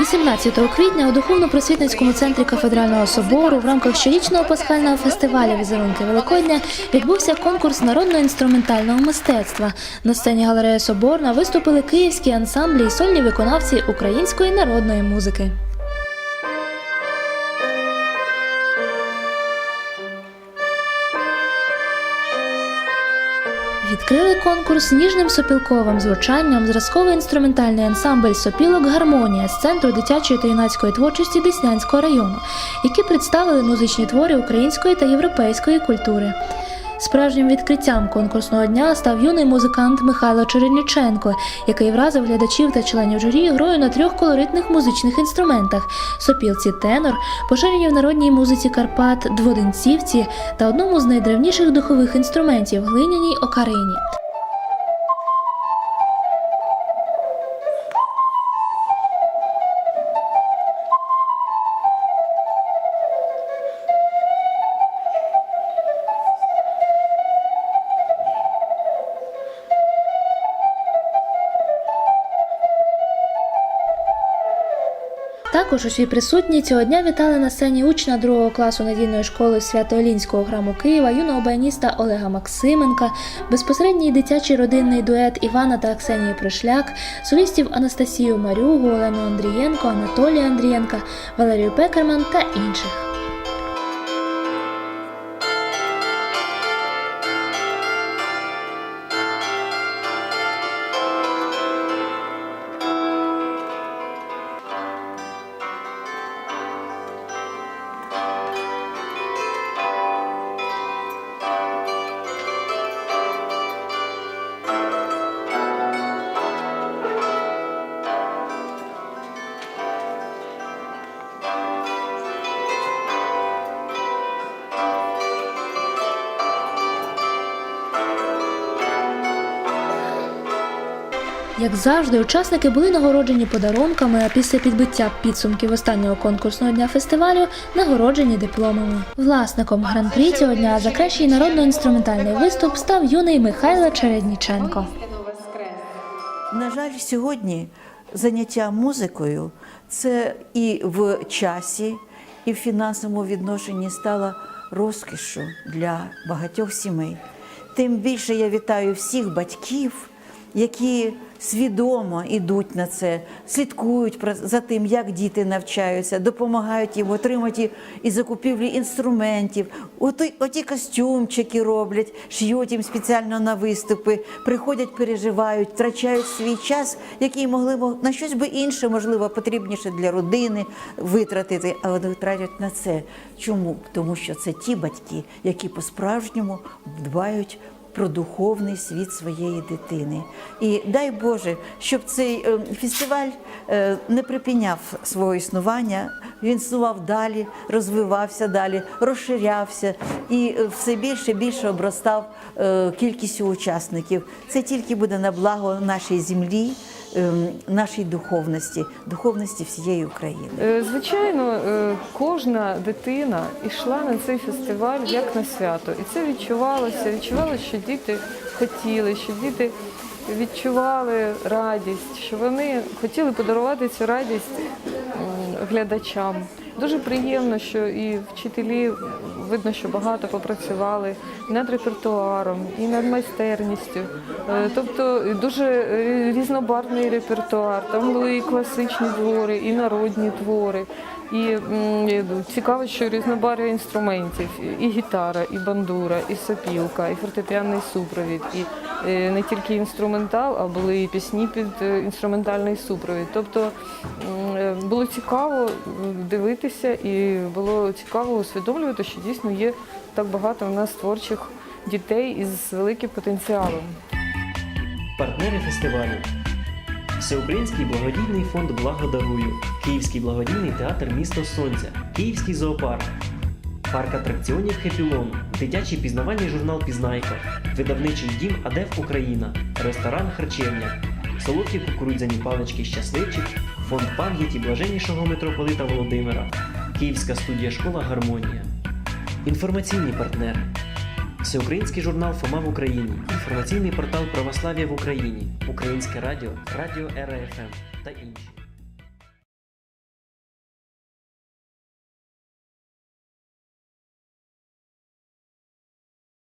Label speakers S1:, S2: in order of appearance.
S1: 18 квітня у духовно-просвітницькому центрі кафедрального собору в рамках щорічного пасхального фестивалю Візерунки Великодня відбувся конкурс народно-інструментального мистецтва. На сцені галереї Соборна виступили київські ансамблі і сольні виконавці української народної музики. Відкрили конкурс ніжним сопілковим звучанням зразковий інструментальний ансамбль сопілок Гармонія з центру дитячої та юнацької творчості Деснянського району, які представили музичні твори української та європейської культури. Справжнім відкриттям конкурсного дня став юний музикант Михайло Чередніченко, який вразив глядачів та членів журі грою на трьох колоритних музичних інструментах: сопілці тенор, поширені в народній музиці Карпат, дводинцівці та одному з найдревніших духових інструментів глиняній окарині. Також усі присутні цього дня вітали на сцені учня другого класу надійної школи Свято-Олінського храму Києва, юного баяніста Олега Максименка, безпосередній дитячий родинний дует Івана та Аксенії Пришляк, солістів Анастасію Марюгу, Олену Андрієнко, Анатолія Андрієнка, Валерію Пекерман та інших. Як завжди, учасники були нагороджені подарунками, а після підбиття підсумків останнього конкурсного дня фестивалю нагороджені дипломами. Власником гран-прі цього дня за кращий народно-інструментальний виступ став юний Михайло Чередніченко.
S2: На жаль, сьогодні заняття музикою це і в часі, і в фінансовому відношенні стало розкішю для багатьох сімей. Тим більше я вітаю всіх батьків, які свідомо йдуть на це, слідкують за тим, як діти навчаються, допомагають їм отримати і закупівлі інструментів. Оті, оті костюмчики роблять, шиють їм спеціально на виступи, приходять, переживають, втрачають свій час, який могли б на щось би інше, можливо, потрібніше для родини витратити, а вони втратять на це. Чому? Тому що це ті батьки, які по-справжньому дбають про духовний світ своєї дитини. І дай Боже, щоб цей е, фестиваль е, не припиняв свого існування, він існував далі, розвивався далі, розширявся і е, все більше більше обростав кількістю учасників. Це тільки буде на благо нашій землі, нашій духовності, духовності всієї України.
S3: Е, Звичайно, е, кожна дитина йшла на цей фестиваль як на свято, і це відчувалося. Відчувалося, що діти хотіли, що діти відчували радість, що вони хотіли подарувати цю радість глядачам. Дуже приємно, що і вчителі видно, що багато попрацювали над репертуаром, і над майстерністю. Е, Тобто дуже е, різнобарвний репертуар. Там були і класичні твори, і народні твори. І е, цікаво, що різнобарв'я інструментів, і гітара, і бандура, і сопілка, і фортепіанний супровід, і е, не тільки інструментал, а були і пісні під е, інструментальний супровід. Тобто е, було цікаво дивитися і було цікаво усвідомлювати, що дійсно є так багато у нас творчих дітей із великим потенціалом.
S4: Партнери фестивалю. Всеукраїнський благодійний фонд Благодарую, Київський благодійний театр Місто Сонця, Київський зоопарк, парк атракціонів Хепілон, дитячий пізнавальний журнал Пізнайка, видавничий дім Адеф Україна, ресторан Харчевня, солодкі кукурудзяні палички Щасливчик, фонд пам'яті блаженнішого митрополита Володимира, Київська студія школа Гармонія. Інформаційні партнери. Всеукраїнський журнал Фома в Україні, інформаційний портал Православ'я в Україні, Українське радіо, Радіо РФМ та інші.